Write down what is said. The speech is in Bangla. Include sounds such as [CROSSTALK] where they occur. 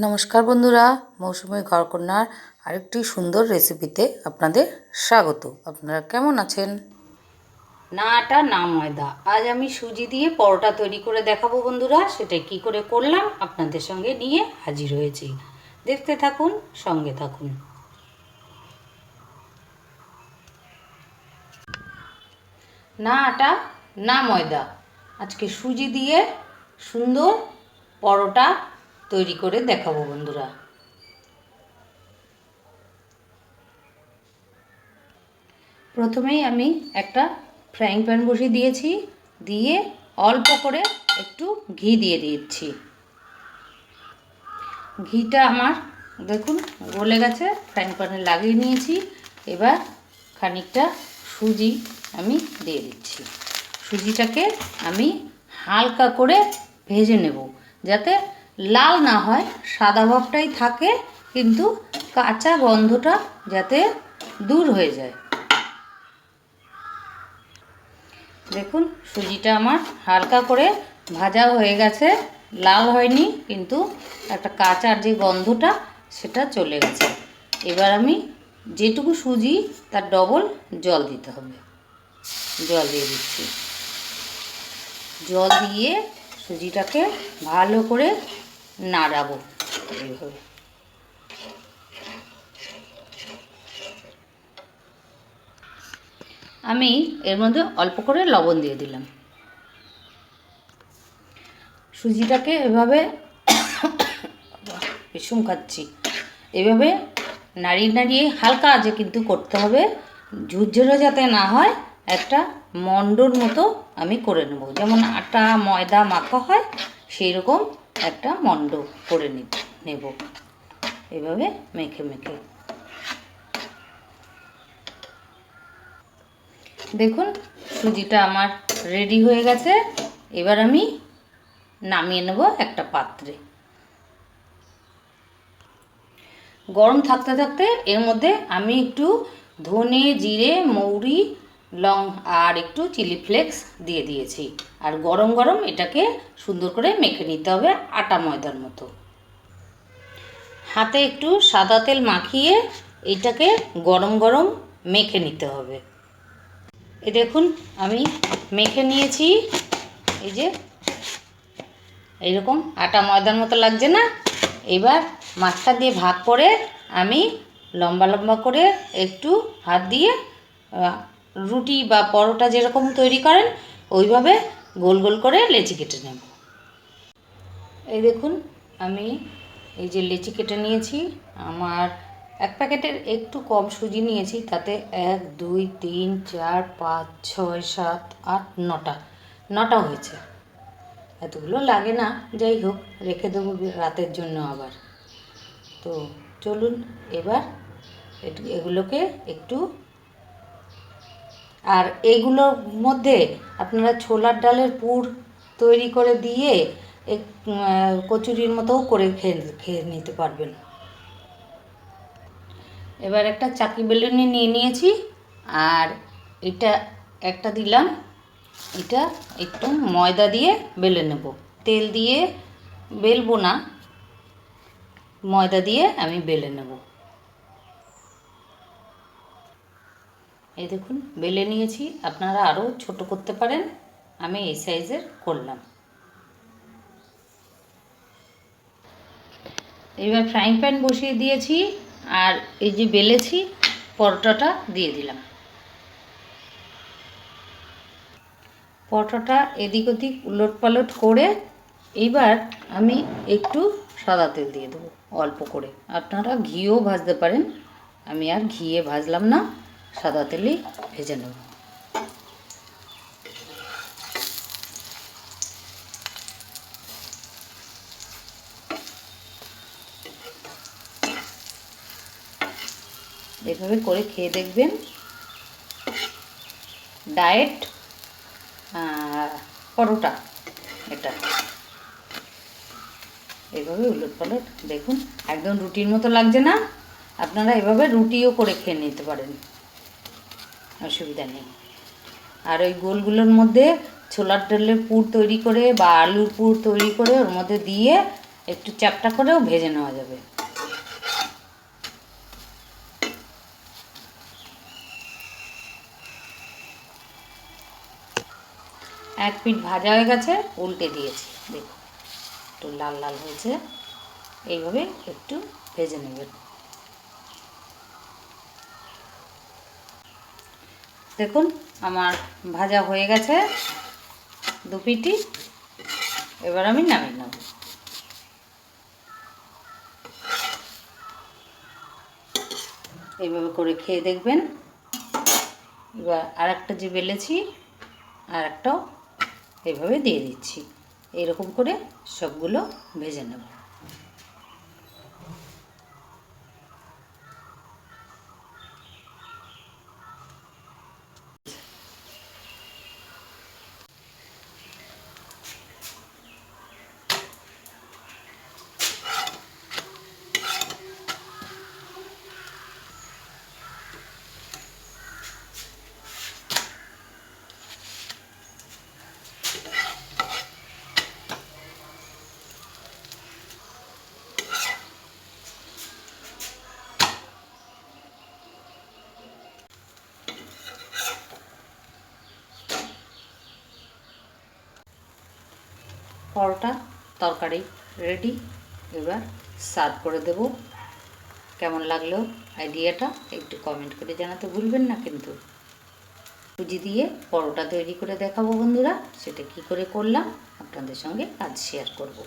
নমস্কার বন্ধুরা, মৌসুমী ঘরকন্যার আরেকটি সুন্দর রেসিপিতে আপনাদের স্বাগত। আপনারা কেমন আছেন? না আটা না ময়দা। আজ আমি সুজি দিয়ে পরোটা তৈরি করে দেখাবো বন্ধুরা। সেটা কি করে করলাম আপনাদের সঙ্গে নিয়ে হাজির হয়েছি। দেখতে থাকুন, সঙ্গে থাকুন। না আটা না ময়দা। আজকে সুজি দিয়ে সুন্দর পরোটা তৈরি করে দেখাবো বন্ধুরা। প্রথমেই আমি একটা ফ্রাইং প্যান বসিয়ে দিয়েছি, দিয়ে অল্প করে একটু ঘি দিয়ে দিচ্ছি। ঘিটা আমার, দেখুন, গলে গেছে, ফ্রাইং প্যানে লাগিয়ে নিয়েছি, এবার খানিকটা সুজি আমি দিয়ে দিচ্ছি। সুজিটাকে আমি হালকা করে ভেজে নেব, যাতে লাল না হয়, সাদা ভাবটাই থাকে, কিন্তু কাঁচা গন্ধটা যাতে দূর হয়ে যায়। দেখুন, সুজিটা আমার হালকা করে ভাজা হয়ে গেছে, লাল হয়নি, কিন্তু একটা কাঁচার যে গন্ধটা, সেটা চলে গেছে। এবার আমি যেটুকু সুজি, তার ডবল জল দিতে হবে। জল দিয়ে দিচ্ছি। জল দিয়ে সুজিটাকে ভালো করে নাড়াবো। এইভাবে। আমি এর মধ্যে অল্প করে লবণ দিয়ে দিলাম। সুজিটাকে এভাবে [COUGHS] ভীষণ খাচ্ছি। এভাবে নাড়িয়ে নাড়িয়ে হালকা আজে কিন্তু করতে হবে। ঝুরঝুরে যাতে না হয়, একটা মন্ডর মতো আমি করে নেব। যেমন আটা, ময়দা, মাখা হয় সেই রকম একটা মন্ড করে নেব এভাবে মেখে মেখে। দেখুন, সুজিটা আমার রেডি হয়ে গেছে। এবার আমি নামিয়ে নেব একটা পাত্রে। গরম থাকতে থাকতে এর মধ্যে আমি একটু ধনে, জিরে, মৌরি লং আর একটু চিলি ফ্লেক্স দিয়ে দিয়েছি। আর গরম গরম এটাকে সুন্দর করে মেখে নিতে হবে আটা ময়দার মতো। হাতে একটু সাদা তেল মাখিয়ে এটাকে গরম গরম মেখে নিতে হবে। এ দেখুন, আমি মেখে নিয়েছি। এই যে, এইরকম আটা ময়দার মতো লাগছে না? এবার মাছটা দিয়ে ভাগ করে আমি লম্বা লম্বা করে একটু হাত দিয়ে রুটি বা পরোটা যেরকম তৈরি করেন, ওইভাবে গোল গোল করে লেচি কেটে নেব। এই দেখুন, আমি এই যে লেচি কেটে নিয়েছি, আমার এক প্যাকেটের একটু কম সুজি নিয়েছি, তাতে এক, দুই, তিন, চার, পাঁচ, ছয়, সাত, আট, নটা নটা হয়েছে। এতগুলো লাগে না, যাই হোক, রেখে দেবো রাতের জন্য আবার। তো চলুন, এবার এগুলোকে একটু আর এগুলোর মধ্যে আপনারা ছোলার ডালের পুর তৈরি করে দিয়ে কচুরির মতোও করে খেয়ে খেয়ে নিতে পারবেন। এবার একটা চাকি বেলুনি নিয়ে নিয়েছি, আর এটা একটা দিলাম। এটা একটু ময়দা দিয়ে বেলে নেব। তেল দিয়ে বেলবো না, ময়দা দিয়ে আমি বেলে নেব। এই দেখুন, বেলে নিয়েছি। আপনারা আরও ছোট করতে পারেন। আমি এই সাইজের করলাম। এবার ফ্রাইং প্যান বসিয়ে দিয়েছি আর এই যে বেলেছি, পরোটাটা দিয়ে দিলাম। পরোটাটা এদিক ওদিক উলট পালট করে এইবার আমি একটু সাদা তেল দিয়ে দেবো, অল্প করে। আপনারা ঘিও ভাজতে পারেন। আমি আর ঘিয়ে ভাজলাম না। সাদা তেলেই ভেজে নেব। এভাবে করে খেয়ে দেখবেন ডায়েট পরোটা এটা। এভাবে উলট পালট দেখুন, একদম রুটির মতো লাগছে না। আপনারা এভাবে রুটিও করে খেয়ে নিতে পারেন। অসুবিধা নেই। আর ওই গোলগুলোর মধ্যে ছোলার ডালের পুর তৈরি করে বা আলুর পুর তৈরি করে ওর মধ্যে দিয়ে একটু চ্যাপটা করেও ভেজে নেওয়া যাবে। এক পিঠ ভাজা হয়ে গেছে, উল্টে দিয়েছি। দেখুন, একটু লাল লাল হয়েছে। এইভাবে একটু ভেজে নেবেন। দেখুন, আমার ভাজা হয়ে গেছে। দু পিটি। এবার আমি নামিয়ে নেব। এইভাবে করে খেয়ে দেখবেন। এবার আর একটা যে বেলেছি আর একটাও এইভাবে দিয়ে দিচ্ছি। এইরকম করে সবগুলো ভেজে নেব। পরোটা, তরকারি রেডি এবার সার্ভ করে দেব। কেমন লাগল আইডিয়াটা একটু কমেন্ট করে জানাতে ভুলবেন না কিন্তু। সুজি দিয়ে পরোটা তৈরি করে দেখাবো বন্ধুরা, সেটা কি করে করলাম, আপনাদের সঙ্গে আজ শেয়ার করব।